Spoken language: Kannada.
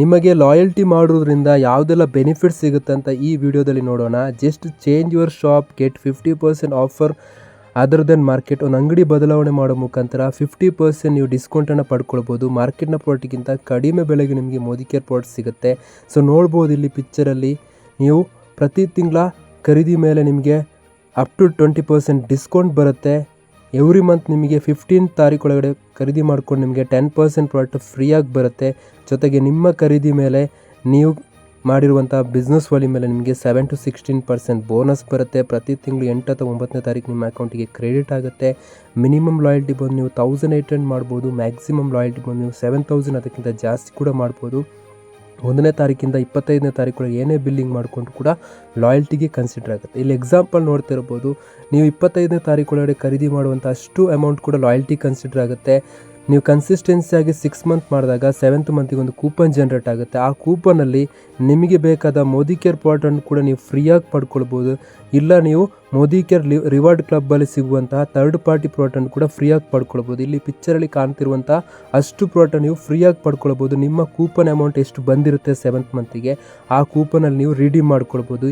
ನಿಮಗೆ ಲಾಯಲ್ಟಿ ಮಾಡೋದ್ರಿಂದ ಯಾವುದೆಲ್ಲ ಬೆನಿಫಿಟ್ ಸಿಗುತ್ತೆ ಅಂತ ಈ ವಿಡಿಯೋದಲ್ಲಿ ನೋಡೋಣ. Just change your shop get fifty percent offer other than market ಒಂದು ಅಂಗಡಿ ಬದಲಾವಣೆ ಮಾಡೋ ಮುಖಾಂತರ ಫಿಫ್ಟಿ ಪರ್ಸೆಂಟ್ ನೀವು ಡಿಸ್ಕೌಂಟನ್ನು ಪಡ್ಕೊಳ್ಬೋದು. ಮಾರ್ಕೆಟ್ನ ಪ್ರಾಡಕ್ಟ್ಗಿಂತ ಕಡಿಮೆ ಬೆಲೆಗೆ ನಿಮಗೆ ಮೋದಿಕೇರ್ ಪ್ರಾಡಕ್ಟ್ ಸಿಗುತ್ತೆ. ಸೊ ನೋಡ್ಬೋದು ಇಲ್ಲಿ ಪಿಕ್ಚರಲ್ಲಿ ನೀವು ಪ್ರತಿ ತಿಂಗಳ ಖರೀದಿ ಮೇಲೆ ನಿಮಗೆ up to twenty percent discount ಬರುತ್ತೆ. ಎವ್ರಿ ಮಂತ್ ನಿಮಗೆ ಫಿಫ್ಟೀನ್ ತಾರೀಕು ಒಳಗಡೆ ಖರೀದಿ ಮಾಡ್ಕೊಂಡು ನಿಮಗೆ ಟೆನ್ ಪರ್ಸೆಂಟ್ ಪ್ರಾಡಕ್ಟ್ ಫ್ರೀಯಾಗಿ ಬರುತ್ತೆ. ಜೊತೆಗೆ ನಿಮ್ಮ ಖರೀದಿ ಮೇಲೆ ನೀವು ಮಾಡಿರುವಂಥ ಬಿಸ್ನೆಸ್ ವಾಲಿ ಮೇಲೆ ನಿಮಗೆ seven to sixteen percent bonus ಬರುತ್ತೆ. ಪ್ರತಿ ತಿಂಗಳು ಎಂಟು ಅಥವಾ ಒಂಬತ್ತನೇ ತಾರೀಕು ನಿಮ್ಮ ಅಕೌಂಟಿಗೆ ಕ್ರೆಡಿಟ್ ಆಗುತ್ತೆ. ಮಿನಿಮಮ್ ಲಾಯಲ್ಟಿ ಬಂದು ನೀವು ತೌಸಂಡ್ ಏಯ್ಟ್ ಹಂಡ್ರೆಡ್ ಮಾಡ್ಬೋದು. ಮ್ಯಾಕ್ಸಿಮಮ್ ಲಾಯಲ್ಟಿ ಬಂದು ನೀವು ಸೆವೆನ್ ತೌಸಂಡ್ ಅದಕ್ಕಿಂತ ಜಾಸ್ತಿ ಕೂಡ ಮಾಡ್ಬೋದು. ಒಂದನೇ ತಾರೀಕಿಂದ ಇಪ್ಪತ್ತೈದನೇ ತಾರೀಕು ಏನೇ ಬಿಲ್ಲಿಂಗ್ ಮಾಡಿಕೊಂಡು ಕೂಡ ಲಾಯಲ್ಟಿಗೆ ಕನ್ಸಿಡರ್ ಆಗುತ್ತೆ. ಇಲ್ಲಿ ಎಕ್ಸಾಂಪಲ್ ನೋಡ್ತಿರ್ಬೋದು, ನೀವು ಇಪ್ಪತ್ತೈದನೇ ತಾರೀಕು ಒಳಗಡೆ ಖರೀದಿ ಮಾಡುವಂಥ ಅಷ್ಟು ಅಮೌಂಟ್ ಕೂಡ ಲಾಯಲ್ಟಿ ಕನ್ಸಿಡರ್ ಆಗುತ್ತೆ. ನೀವು ಕನ್ಸಿಸ್ಟೆನ್ಸಿಯಾಗಿ ಸಿಕ್ಸ್ ಮಂತ್ ಮಾಡಿದಾಗ ಸೆವೆಂತ್ ಮಂತಿಗೆ ಒಂದು ಕೂಪನ್ ಜನ್ರೇಟ್ ಆಗುತ್ತೆ. ಆ ಕೂಪನಲ್ಲಿ ನಿಮಗೆ ಬೇಕಾದ ಮೋದಿ ಕೇರ್ ಪಾರ್ಟನ್ನು ಕೂಡ ನೀವು ಫ್ರೀಯಾಗಿ ಪಡ್ಕೊಳ್ಬೋದು. ಇಲ್ಲ ನೀವು ಮೋದಿ ಕೇರ್ ಲಿ ರಿವಾರ್ಡ್ ಕ್ಲಬ್ಬಲ್ಲಿ ಸಿಗುವಂತಹ ಥರ್ಡ್ ಪಾರ್ಟಿ ಪ್ರಾಡಕ್ಟನ್ನು ಕೂಡ ಫ್ರೀಯಾಗಿ ಪಡ್ಕೊಳ್ಬೋದು. ಇಲ್ಲಿ ಪಿಕ್ಚರಲ್ಲಿ ಕಾಣ್ತಿರುವಂಥ ಅಷ್ಟು ಪ್ರಾಡಕ್ಟ್ ನೀವು ಫ್ರೀಯಾಗಿ ಪಡ್ಕೊಳ್ಬೋದು. ನಿಮ್ಮ ಕೂಪನ್ ಅಮೌಂಟ್ ಎಷ್ಟು ಬಂದಿರುತ್ತೆ ಸೆವೆಂತ್ ಮಂತಿಗೆ ಆ ಕೂಪನಲ್ಲಿ ನೀವು ರಿಡೀಮ್ ಮಾಡ್ಕೊಳ್ಬೋದು.